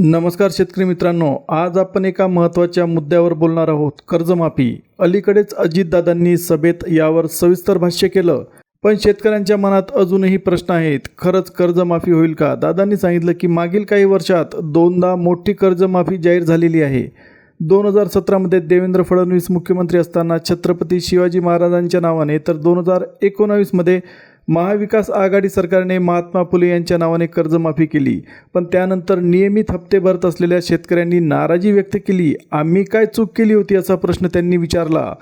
नमस्कार शेतकरी मित्रांनो आज आपण एका महत्त्वाच्या मुद्द्यावर बोलणार आहोत. कर्जमाफी. अलीकडेच अजितदादांनी सभेत यावर सविस्तर भाष्य केलं. पण शेतकऱ्यांच्या मनात अजूनही प्रश्न आहेत खरंच कर्जमाफी होईल का? दादांनी सांगितलं की मागील काही वर्षात दोनदा मोठी कर्जमाफी जाहीर झालेली आहे. दोन हजार सतरामध्ये देवेंद्र फडणवीस मुख्यमंत्री असताना छत्रपती शिवाजी महाराजांच्या नावाने तर दोन हजार एकोणावीसमध्ये महाविकास आघाडी सरकारने महात्मा फुले यांच्या नावाने कर्जमाफी केली. पण त्यानंतर नियमित हप्ते भरत असलेल्या शेतकऱ्यांनी नाराजी व्यक्त केली. आम्ही काय चूक केली होती असा प्रश्न त्यांनी विचारला.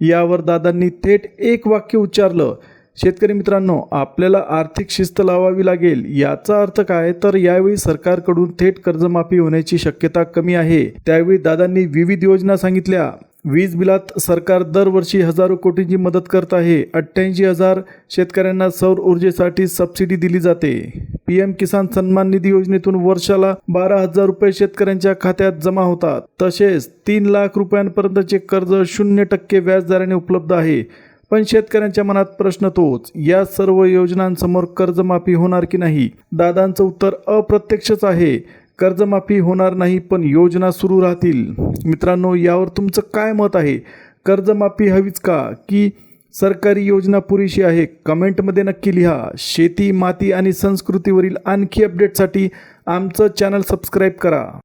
यावर दादांनी थेट एक वाक्य उच्चारलं. शेतकरी मित्रांनो आपल्याला आर्थिक शिस्त लावावी लागेल. याचा अर्थ काय? तर यावेळी सरकारकडून थेट कर्जमाफी होण्याची शक्यता कमी आहे. त्यावेळी दादांनी विविध योजना सांगितल्या. वीज बिलात सरकार दरवर्षी हजारो कोटींची मदत करत आहे. अठ्ठ्याऐंशी हजार शेतकऱ्यांना सौर ऊर्जेसाठी सबसिडी दिली जाते. पी एम किसान सन्मान निधी योजनेतून वर्षाला बारा हजार रुपये शेतकऱ्यांच्या खात्यात जमा होतात. तसेच तीन लाख रुपयांपर्यंतचे कर्ज शून्य टक्के व्याजदराने उपलब्ध आहे. पण शेतकऱ्यांच्या मनात प्रश्न तोच या सर्व योजनांसमोर कर्जमाफी होणार की नाही? दादांचं उत्तर अप्रत्यक्षच आहे. कर्जमाफी होणार नाही पण योजना सुरू राहतील. मित्रांनो यावर तुमचं काय मत आहे? कर्जमाफी हवीच का? की सरकारी योजना पुरेशी आहे? कमेंटमध्ये नक्की लिहा. शेती माती आणि संस्कृतीवरील आणखी अपडेटसाठी आमचं चॅनल सबस्क्राईब करा.